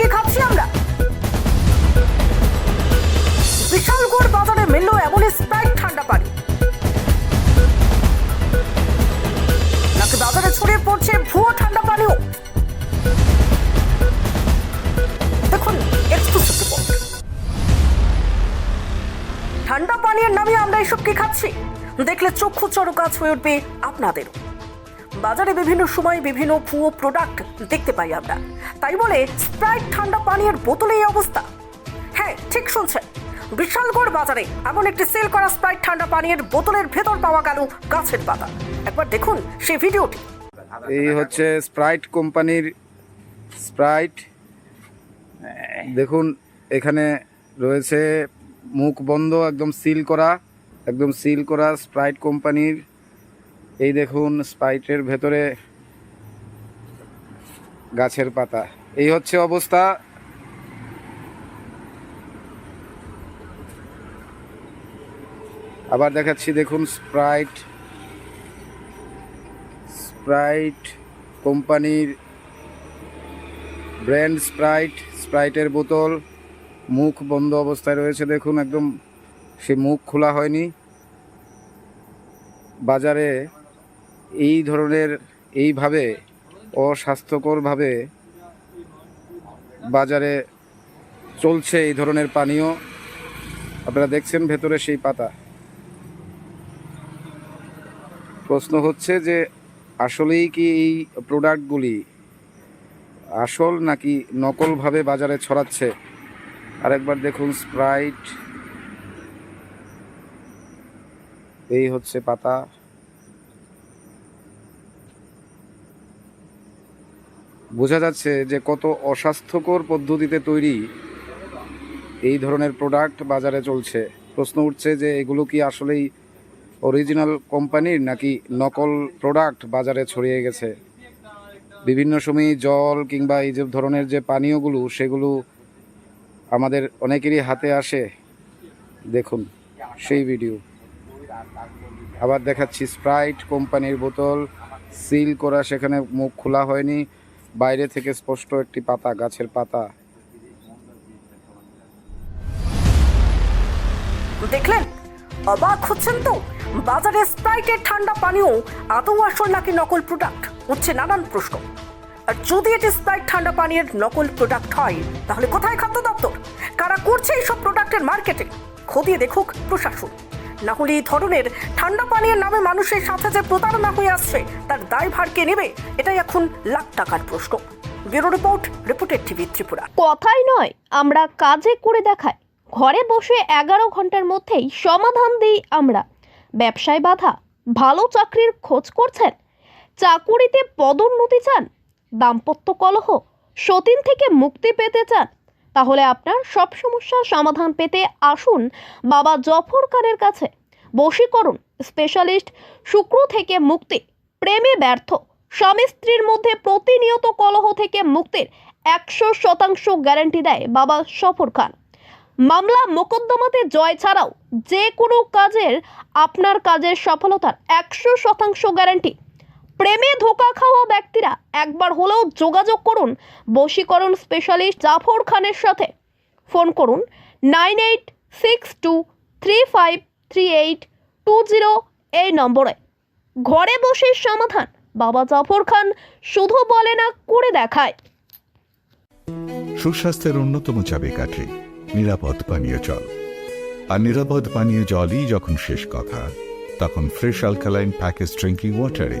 কি খাচ্ছি আমরা? বিশালগড় বাজারে মিলল এমন স্প্রাইট ঠান্ডা পানি। নাকি বাজারে ছড়িয়ে পড়ছে ঠান্ডা পানিও? দেখুন রিপোর্ট ঠান্ডা পানীয়ের নামে আমরা এসব কি খাচ্ছি? দেখলে চক্ষু চরকাজ হয়ে উঠবে আপনাদেরও। বাজারে বিভিন্ন সময় বিভিন্ন ভুয়ো প্রোডাক্ট দেখতে পাই আমরা। তাই বলে স্প্রাইট ঠান্ডা পানীয়ের বোতলে এই অবস্থা। হ্যাঁ ঠিক শুনছেন। বিশালগড় বাজারে এমন একটি সেল করা স্প্রাইট ঠান্ডা পানীয়ের বোতলের ভেতর পাওয়া গেল গাছের পাতা। একবার দেখুন সেই ভিডিওটি। এই হচ্ছে স্প্রাইট কোম্পানির স্প্রাইট। দেখুন, এখানে রয়েছে মুখ বন্ধ, একদম সিল করা, একদম সিল করা স্প্রাইট কোম্পানির। এই দেখুন, স্প্রাইটের ভেতরে গাছের পাতা। এই হচ্ছে অবস্থা। আবার দেখাচ্ছি, দেখুন স্প্রাইট স্প্রাইট কোম্পানির ব্র্যান্ড স্প্রাইট স্প্রাইটের বোতল। মুখ বন্ধ অবস্থায় রয়েছে, দেখুন, একদম সে মুখ খোলা হয়নি। বাজারে এই ধরনের, এইভাবে অস্বাস্থ্যকরভাবে বাজারে চলছে এই ধরনের পানীয়। আপনারা দেখছেন ভেতরে সেই পাতা। প্রশ্ন হচ্ছে যে, আসলেই কি এই প্রোডাক্টগুলি আসল নাকি নকলভাবে বাজারে ছড়াচ্ছে? আরেকবার দেখুন, স্প্রাইট। এই হচ্ছে পাতা। বোঝা যাচ্ছে যে কত অস্বাস্থ্যকর পদ্ধতিতে তৈরি এই ধরনের প্রোডাক্ট বাজারে চলছে। প্রশ্ন উঠছে যে এগুলো কি আসলেই অরিজিনাল কোম্পানির নাকি নকল প্রোডাক্ট বাজারে ছড়িয়ে গেছে? বিভিন্ন সময় জল কিংবা এই যে ধরনের যে পানীয়গুলো, সেগুলো আমাদের অনেকেরই হাতে আসে। দেখুন সেই ভিডিও আবার দেখাচ্ছি স্প্রাইট কোম্পানির বোতল। সিল করা সেখানে মুখ খোলা হয়নি। বাইরে থেকে স্পষ্ট একটি পাতা, গাছের পাতা। দেখলেন? অবাক হচ্ছেন তো? বাজারে স্প্রাইটের ঠান্ডা পানীয় আদৌ আসল নাকি নকল প্রোডাক্ট উঠছে নানান প্রশ্ন। আর যদি এটি স্প্রাইট ঠান্ডা পানীয়ের নকল প্রোডাক্ট হয়, তাহলে কোথায় খাদ্য দপ্তর? কারা করছে এইসব প্রোডাক্টের মার্কেটিং খতিয়ে দেখুক প্রশাসন। না হলে এই ধরনের ঠান্ডা পানীয়ের নামে মানুষের সাথে যে প্রতারণা হয়ে আসছে, তার দায়ভার কে নেবে, এটাই এখন লাখ টাকার প্রশ্ন। Bureau report reported TV Tripura. কথাই নয়, আমরা কাজে করে দেখাই। ঘরে বসে এগারো ঘণ্টার মধ্যেই সমাধান দিই আমরা। ব্যবসায় বাধা, ভালো চাকরির খোঁজ করছেন। চাকুরিতে পদোন্নতি চান। দাম্পত্য কলহ, সতীন থেকে মুক্তি পেতে চান। তাহলে আপনার সব সমস্যার সমাধান পেতে আসুন বাবা জফর খানের কাছে। বশীকরণ স্পেশালিস্ট শুক্র থেকে মুক্তি, প্রেমে ব্যর্থ। স্বামী স্ত্রীর মধ্যে প্রতিনিয়ত কলহ থেকে মুক্তির একশো শতাংশ গ্যারান্টি দেয় বাবা সফর খান। মামলা মোকদ্দমাতে জয় ছাড়াও যে কোনো কাজের আপনার কাজের সফলতার একশো শতাংশ গ্যারান্টি প্রেমে ধোকা খাওয়া ব্যক্তিরা একবার হলেও যোগাযোগ করুন। বশীকরণ স্পেশালিস্ট জাফর খানের সাথে। ফোন করুন nine eight six two three five three eight two zero এই নম্বরে। ঘরে বসে সমাধান বাবা জাফর খান শুধু বলে না, করে দেখায়। সুস্বাস্থ্যের অন্যতম চাবিকাঠি নিরাপদ পানীয় জল। আর নিরাপদ পানীয় জলই যখন শেষ কথা, তখন ফ্রেশ অ্যালকালাইন প্যাকেজ ড্রিঙ্কিং ওয়াটারে